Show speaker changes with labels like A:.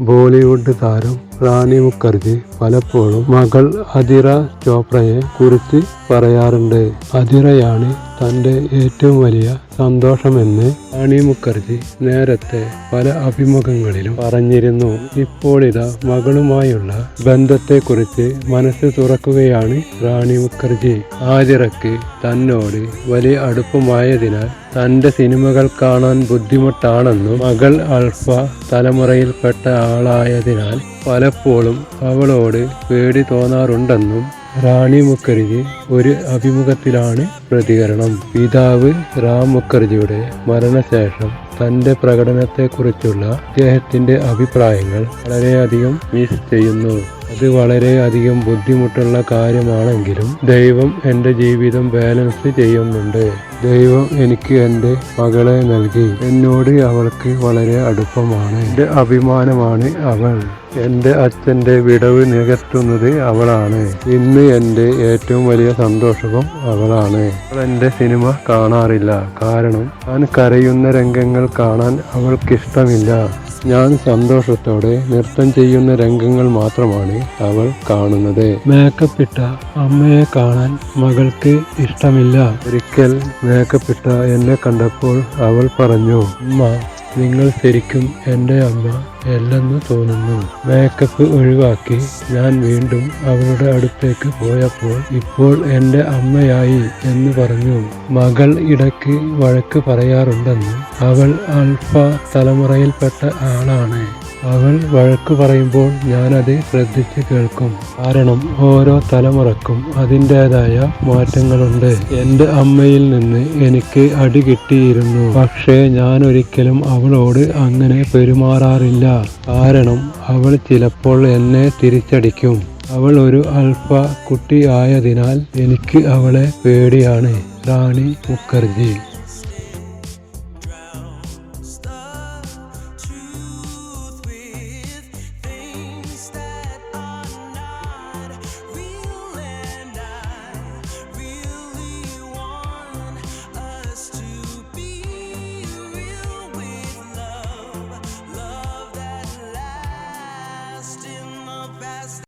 A: ബോളിവുഡ് താരം റാണി മുഖർജി പലപ്പോഴും മകൾ അതിറ ചോപ്രയെ കുറിച്ച് പറയാറുണ്ട്. അതിറയാണ് തന്റെ ഏറ്റവും വലിയ സന്തോഷമെന്ന് റാണി മുഖർജി നേരത്തെ പല അഭിമുഖങ്ങളിലും പറഞ്ഞിരുന്നു. ഇപ്പോഴിതാ മകളുമായുള്ള ബന്ധത്തെക്കുറിച്ച് മനസ്സ് തുറക്കുകയാണ് റാണി മുഖർജി. ആതിറക്ക് തന്നോട് വലിയ അടുപ്പമായതിനാൽ തന്റെ സിനിമകൾ കാണാൻ ബുദ്ധിമുട്ടാണെന്നും മകൾ അൽഫ തലമുറയിൽപ്പെട്ട ആളായതിനാൽ പലപ്പോഴും അവളോട് പേടി തോന്നാറുണ്ടെന്നും റാണി മുഖർജി ഒരു അഭിമുഖത്തിലാണ് പ്രതികരണം. പിതാവ് റാം മുഖർജിയുടെ മരണശേഷം തന്റെ പ്രകടനത്തെക്കുറിച്ചുള്ള അദ്ദേഹത്തിന്റെ അഭിപ്രായങ്ങൾ വളരെയധികം മിസ് ചെയ്യുന്നു. അത് വളരെയധികം ബുദ്ധിമുട്ടുള്ള കാര്യമാണെങ്കിലും ദൈവം എന്റെ ജീവിതം ബാലൻസ് ചെയ്യുന്നുണ്ട്. ദൈവം എനിക്ക് എന്റെ മകളെ നൽകി. എന്നോട് അവൾക്ക് വളരെ അടുപ്പമാണ്. എന്റെ അഭിമാനമാണ് അവൾ. എന്റെ അച്ഛന്റെ വിടവ് നികത്തുന്നത് അവളാണ്. ഇന്ന് എന്റെ ഏറ്റവും വലിയ സന്തോഷവും അവളാണ്. അവൾ എന്റെ സിനിമ കാണാറില്ല. കാരണം ഞാൻ കരയുന്ന രംഗങ്ങൾ കാണാൻ അവൾക്കിഷ്ടമില്ല. ഞാൻ സന്തോഷത്തോടെ നൃത്തം ചെയ്യുന്ന രംഗങ്ങൾ മാത്രമാണ് അവൾ കാണുന്നത്. മേക്കപ്പ് ഇട്ട അമ്മയെ കാണാൻ മകൾക്ക് ഇഷ്ടമില്ല. ഒരിക്കൽ മേക്കപ്പ് ഇട്ട എന്നെ കണ്ടപ്പോൾ അവൾ പറഞ്ഞു അമ്മ നിങ്ങൾ ശരിക്കും എന്റെ അമ്മ അല്ലെന്ന് തോന്നുന്നു. മേക്കപ്പ് ഒഴിവാക്കി ഞാൻ വീണ്ടും അവളുടെ അടുത്തേക്ക് പോയപ്പോൾ ഇപ്പോൾ എന്റെ അമ്മയായി എന്ന് പറഞ്ഞു. മകൾ ഇടയ്ക്ക് വഴക്ക് പറയാറുണ്ടെന്ന് അവൾ അൽഫ തലമുറയിൽപ്പെട്ട ആളാണ്. അവൾ വഴക്ക് പറയുമ്പോൾ ഞാനത് ശ്രദ്ധിച്ച് കേൾക്കും. കാരണം ഓരോ തലമുറക്കും അതിന്റെതായ മാറ്റങ്ങളുണ്ട്. എന്റെ അമ്മയിൽ നിന്ന് എനിക്ക് അടി കിട്ടിയിരുന്നു. പക്ഷേ ഞാൻ ഒരിക്കലും അവളോട് അങ്ങനെ പെരുമാറാറില്ല. കാരണം അവൾ ചിലപ്പോൾ എന്നെ തിരിച്ചടിക്കും. അവൾ ഒരു അൽഫ കുട്ടി ആയതിനാൽ എനിക്ക് അവളെ പേടിയാണ്. റാണി മുഖർജി.